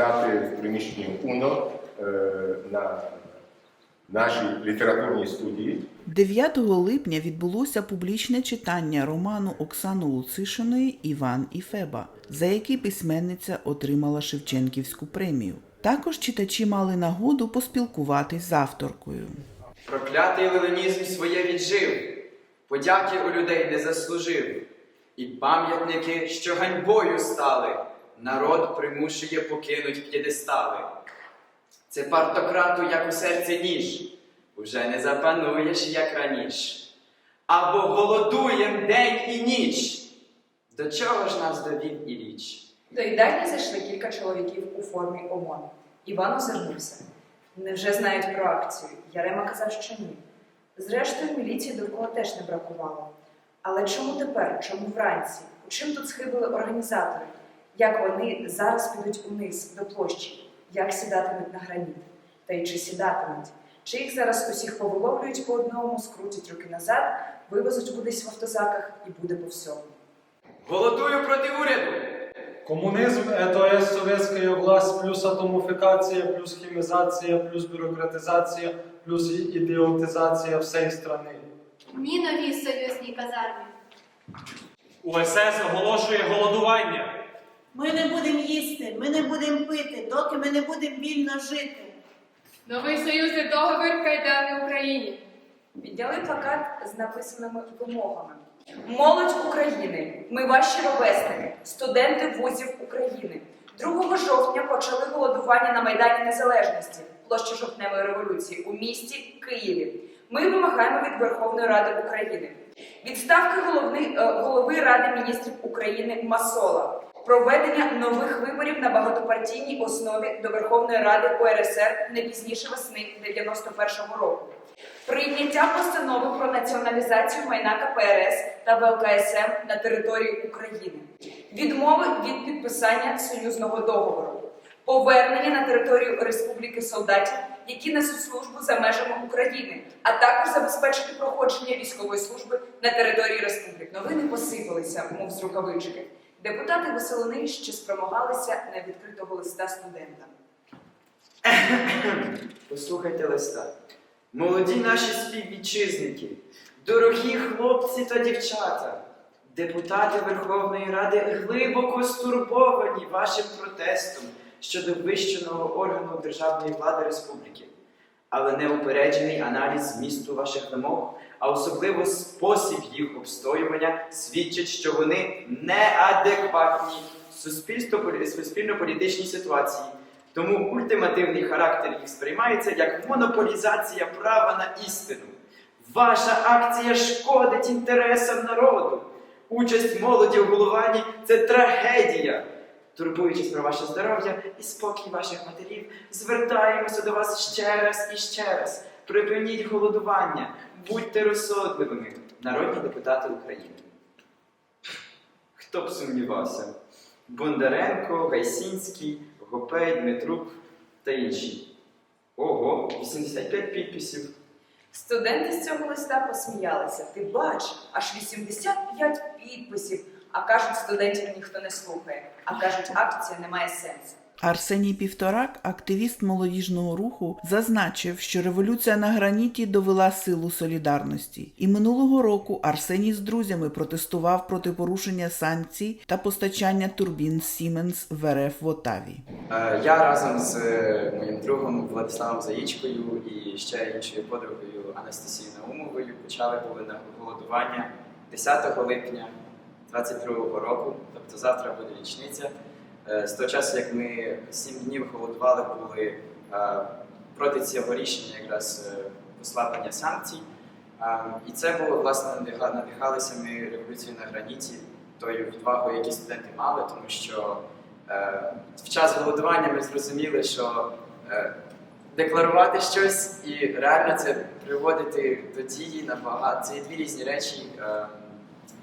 читати в приміщенні УНО е, на нашій літературній студії. 9 липня відбулося публічне читання роману Оксани Луцишиної Іван і Феба, за який письменниця отримала Шевченківську премію. Також читачі мали нагоду поспілкуватись з авторкою. Проклятий ленінізм своє віджив, подяки у людей не заслужив, і пам'ятники, що ганьбою стали, народ примушує покинуть п'єдестали. Це партократу, як у серці ніж, уже не запануєш, як раніше. Або голодуєм день і ніч. До чого ж нас довів і річ? До їдальні зайшли кілька чоловіків у формі ОМОН. Іван озирнувся. Невже знають про акцію? Ярема казав, що ні. Зрештою, міліції довкола теж не бракувало. Але чому тепер? Чому вранці? У чим тут схибили організатори? Як вони зараз підуть униз до площі? Як сідатимуть на граніт? Та й чи сідатимуть? Чи їх зараз усіх повиловлюють по одному, скрутять руки назад, вивезуть кудись в автозаках і буде по всьому? Голодую проти уряду! Коммунизм – это есть советская власть плюс атомификация, плюс химизация, плюс бюрократизация, плюс идиотизация всей страны. Ні новій союзній казармі. УСС оголошує голодування. Ми не будемо їсти, ми не будемо пити, доки ми не будемо вільно жити. Новий союзний договір кайдани Україні. Підняли плакат з написаними вимогами. Молодь України, ми ваші ровесники, студенти вузів України. 2 жовтня почали голодування на Майдані Незалежності, площі жовтневої революції у місті Києві. Ми вимагаємо від Верховної Ради України відставки головни, е, голови Ради міністрів України Масола, проведення нових виборів на багатопартійній основі до Верховної Ради УРСР не пізніше весни 91-го року. Прийняття постанови про націоналізацію майна КПРС та ВЛКСМ на території України, відмови від підписання союзного договору, повернення на територію республіки солдатів, які несуть службу за межами України, а також забезпечити проходження військової служби на території республік. Новини посипалися, мов з рукавички. Депутати Веселини ще спромогалися на відкритого листа студента. Послухайте листа. Молоді наші співвітчизники, дорогі хлопці та дівчата, депутати Верховної Ради глибоко стурбовані вашим протестом щодо вищеного органу державної влади республіки. Але неупереджений аналіз змісту ваших вимог, а особливо спосіб їх обстоювання, свідчить, що вони неадекватні суспільно-політичній ситуації. Тому ультимативний характер їх сприймається як монополізація права на істину. Ваша акція шкодить інтересам народу. Участь молоді в головуванні це трагедія. Турбуючись про ваше здоров'я і спокій ваших матерів, звертаємося до вас ще раз і ще раз. Припиніть голодування, будьте розсудливими, народні депутати України. Хто б сумнівався? Бондаренко, Гайсінський, Гопей, Дмитрук та інші. Ого, 85 підписів. Студенти з цього листа посміялися. Ти бач, аж 85 підписів. А кажуть, студентів ніхто не слухає. А кажуть, акція не має сенсу. Арсеній Півторак, активіст молодіжного руху, зазначив, що революція на граніті довела силу солідарності. І минулого року Арсеній з друзями протестував проти порушення санкцій та постачання турбін Siemens в РФ в Отаві. Е, Я разом з е, моїм другом Владиславом Заїчкою і ще іншою подругою Анастасією Наумовою почали були голодування 10 липня 22-го року, тобто завтра буде річниця. Е, З того часу, як ми 7 днів голодували, були е, проти цього рішення якраз е, послаблення санкцій. І це було власне надихалися ми революцією на граніті, тою відвагою, які студенти мали, тому що в час голодування ми зрозуміли, що декларувати щось і реально це приводити до дії набагато. Це дві різні речі.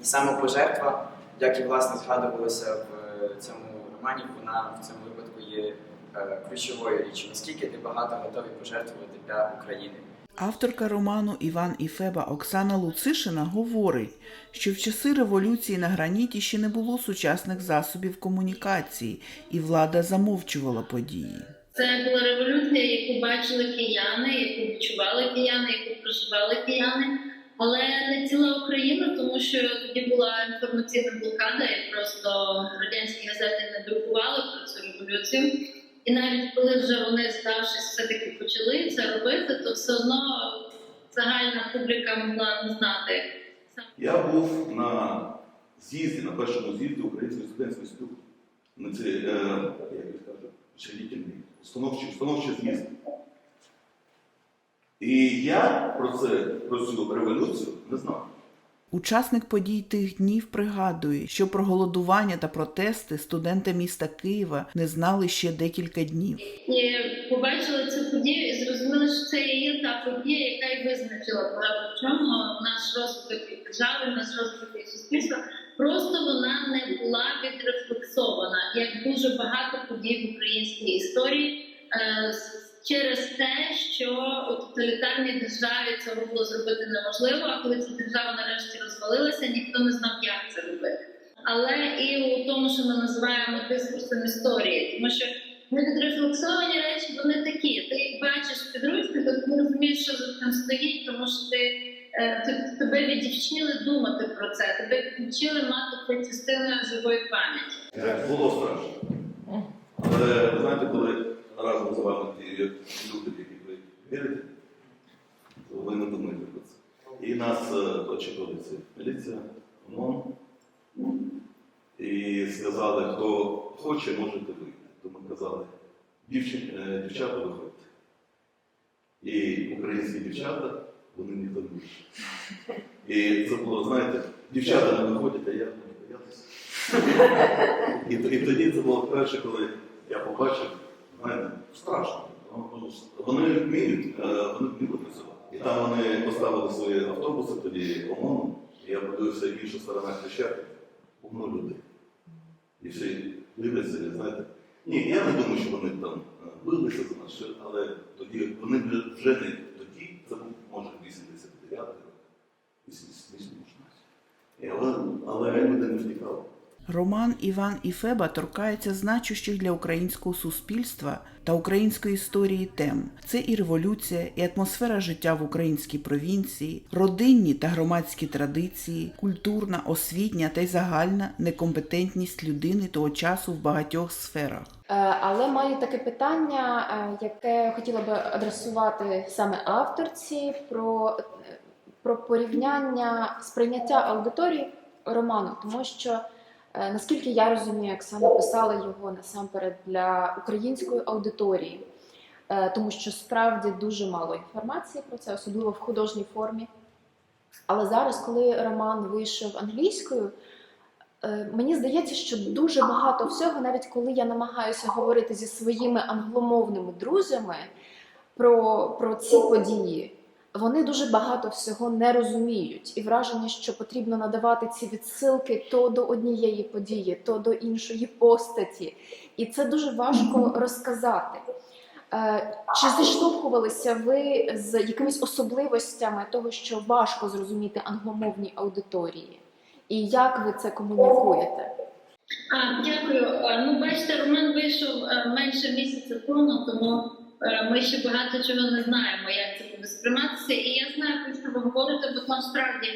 І самопожертва, як і власне згадувалося в цьому романі, вона в цьому випадку є е, ключовою річчю. Наскільки ти багато готовий пожертвувати для України. Авторка роману Іван і Феба Оксана Луцишина говорить, що в часи революції на граніті ще не було сучасних засобів комунікації, і влада замовчувала події. Це була революція, яку бачили кияни, яку відчували кияни, яку проживали кияни, але не ціла Україна, тому що тоді була інформаційна блокада, і просто радянські газети не друкували про цю революцію. І навіть коли вже вони, здавшись, все-таки почали це робити, то все одно загальна публіка могла не знати. Я був на з'їзді, на першому з'їзді Української студентської спілки. Це, е, як я кажу, установчий, установчий з'їзд. І я про це, про цю революцію не знав. Учасник подій тих днів пригадує, що про голодування та протести студенти міста Києва не знали ще декілька днів. І побачили цю подію і зрозуміли, що це є та подія, яка й визначила багато в чому наш розвиток і держави, наш розвиток і суспільства. Просто вона не була відрефлексована, як дуже багато подій в українській історії. е, Через те, що у тоталітарній державі цього було зробити неможливо, а коли ця держава нарешті розвалилася, ніхто не знав, як це робити. Але і у тому, що ми називаємо дискурсом історії, тому що невідрефлексовані речі вони такі. Ти їх бачиш в підручнику, то ти розумієш, що за цим стоїть, тому що ти, е, тебе відівчили думати про це, тебе відвчили мати це частиною живої пам'яті. Було страшно. Але знаєте, коли разом з вами ті люди, яких ви вірите, то ви не думаєте про це. І нас е, очікували міліція, ОМОН. І сказали, хто хоче, можете вийти. То ми казали, «Дівчин- е, дівчата виходьте. І українські дівчата, вони не дадуть. І це було, знаєте, дівчата не виходять, а я буду боятися. І, і тоді це було перше, коли я побачив, Вони вміють, е, вони вміли працювати. І там вони поставили свої автобуси, тоді ОМОНу, і я подивився в інша сторона Хрещатика, повно людей. І всі дивляться, знаєте. Ні, я не думаю, що вони там е, билися за нас, але тоді вони вже не тоді, це був може 89 рік, 88 може. Але, але люди не втікали. Роман Іван і Феба торкається значущих для українського суспільства та української історії тем. Це і революція, і атмосфера життя в українській провінції, родинні та громадські традиції, культурна, освітня та й загальна некомпетентність людини того часу в багатьох сферах. Е, Але маю таке питання, е, яке хотіла би адресувати саме авторці про, е, про порівняння сприйняття аудиторії роману, тому що наскільки я розумію, Оксана писала його насамперед для української аудиторії, е, тому що справді дуже мало інформації про це, особливо в художній формі. Але зараз, коли роман вийшов англійською, Е, Мені здається, що дуже багато всього, навіть коли я намагаюся говорити зі своїми англомовними друзями про, про ці події, вони дуже багато всього не розуміють, і враження, що потрібно надавати ці відсилки то до однієї події, то до іншої постаті. І це дуже важко розказати. Е, Чи зіштовхувалися ви з якимись особливостями того, що важко зрозуміти англомовній аудиторії? І як ви це комунікуєте? А, дякую. Е, Ну, бачите, роман вийшов е, менше місяця тому, тому ми ще багато чого не знаємо, як це буде сприйматися. І я знаю, про що ви говорите, бо там справді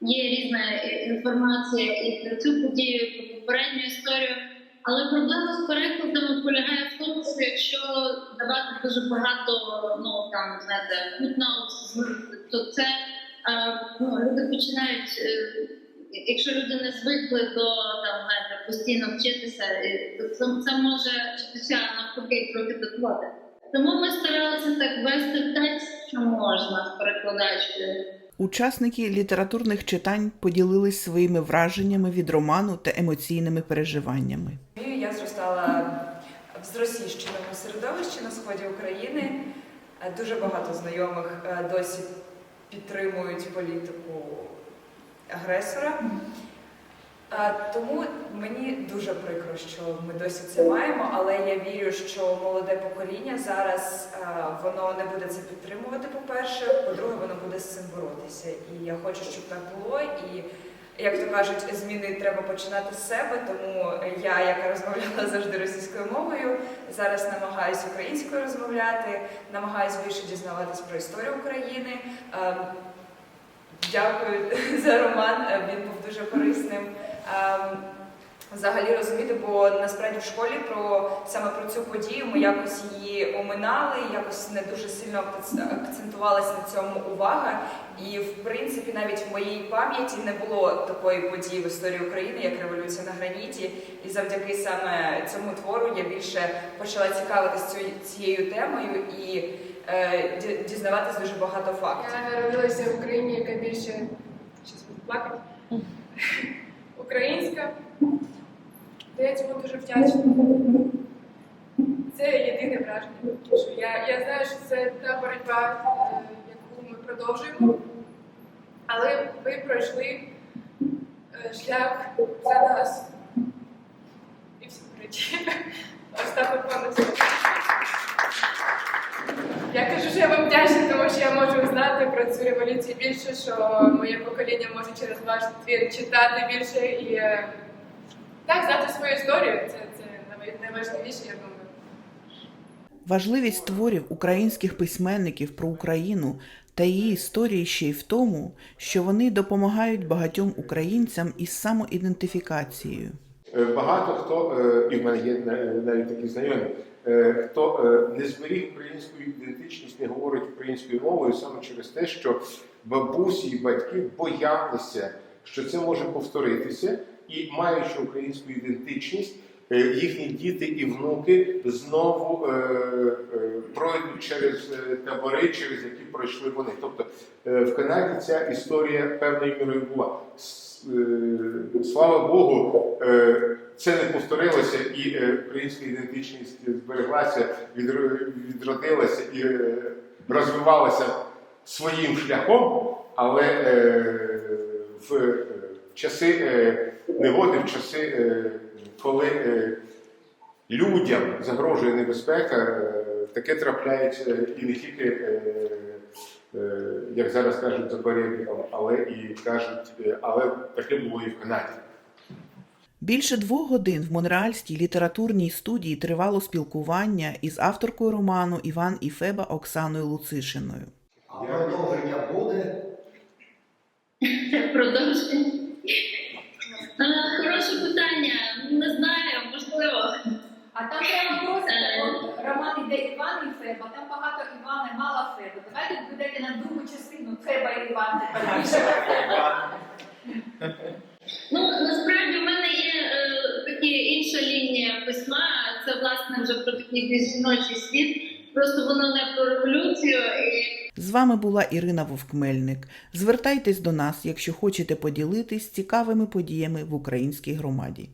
є різна е, інформація і про цю подію, і про попередню історію. Але проблема з перекладами полягає в тому, що якщо давати дуже багато, ну там знаєте, footnotes, то це е, ну, люди починають. е, Якщо люди не звикли до там знаєте, постійно вчитися, е, то це, може читача навпаки трохи дотлати. Тому ми старалися так вести текст, що можна з перекладачкою. Учасники літературних читань поділились своїми враженнями від роману та емоційними переживаннями. Я зростала в зросійщеному середовищі на сході України. Е, Дуже багато знайомих е, досі підтримують політику агресора. Тому мені дуже прикро, що ми досі це маємо, але я вірю, що молоде покоління зараз воно не буде це підтримувати. По-перше, по-друге, воно буде з цим боротися. І я хочу, щоб так було. І як то кажуть, зміни треба починати з себе. Тому я, яка розмовляла завжди російською мовою, зараз намагаюся українською розмовляти, намагаюся більше дізнаватись про історію України. Ем, Дякую за роман. е, Він був дуже корисним. Ем, Взагалі розуміти, бо насправді в школі про саме про цю подію ми якось її оминали, якось не дуже сильно акцентувалася на цьому увага. І в принципі, навіть в моїй пам'яті не було такої події в історії України, як революція на граніті. І завдяки саме цьому твору я більше почала цікавитися цією- темою і е, ді- дізнаватись дуже багато фактів. Я народилася в Україні, яка більше щас плакати. Українська. То я цьому дуже вдячна. Це єдине враження. Що я, я знаю, що це та боротьба, е, яку ми продовжуємо. Але ви пройшли е, шлях за нас. І всі речі. От пане Я кажу, що я вам вдячна, тому що я можу знати про цю революцію більше, що моє покоління може через ваш твір читати більше і е, так знати свою історію. Це, це найважливіше, я думаю. Важливість творів українських письменників про Україну та її історії ще й в тому, що вони допомагають багатьом українцям із самоідентифікацією. Е, Багато хто, е, і в мене є навіть такі знайомі, хто е, не зберіг українську ідентичність, не говорить українською мовою саме через те, що бабусі і батьки боялися, що це може повторитися, і маючи українську ідентичність, е, їхні діти і внуки знову е, е, пройдуть через е, табори, через які пройшли вони. Тобто е, в Канаді ця історія певною мірою була. Е, Слава Богу, е, це не повторилося, і е, українська ідентичність збереглася, відро- відродилася і е, розвивалася своїм шляхом, але е, в е, часи е, негоди, в часи, е, коли е, людям загрожує небезпека, е, таке трапляється і не тільки, е, е, як зараз кажуть, за бар'єрником, але і кажуть, але таке було і в Канаді. Більше двох годин в Монреальській літературній студії тривало спілкування із авторкою роману Іван і Феба Оксаною Луцишиною. А продовження буде? Продовження. А, Хороше питання. Не знаю, можливо. А там прямо проситься, от роман іде Іван і Феба, там багато Івана, мало Феба. Давайте будете на другу частину Феба і Іван. Ну насправді в мене є е, такі інша лінія письма. Це власне вже про такий жіночий світ. Просто воно не про революцію і З вами була Ірина Вовкмельник. Звертайтесь до нас, якщо хочете поділитись цікавими подіями в українській громаді.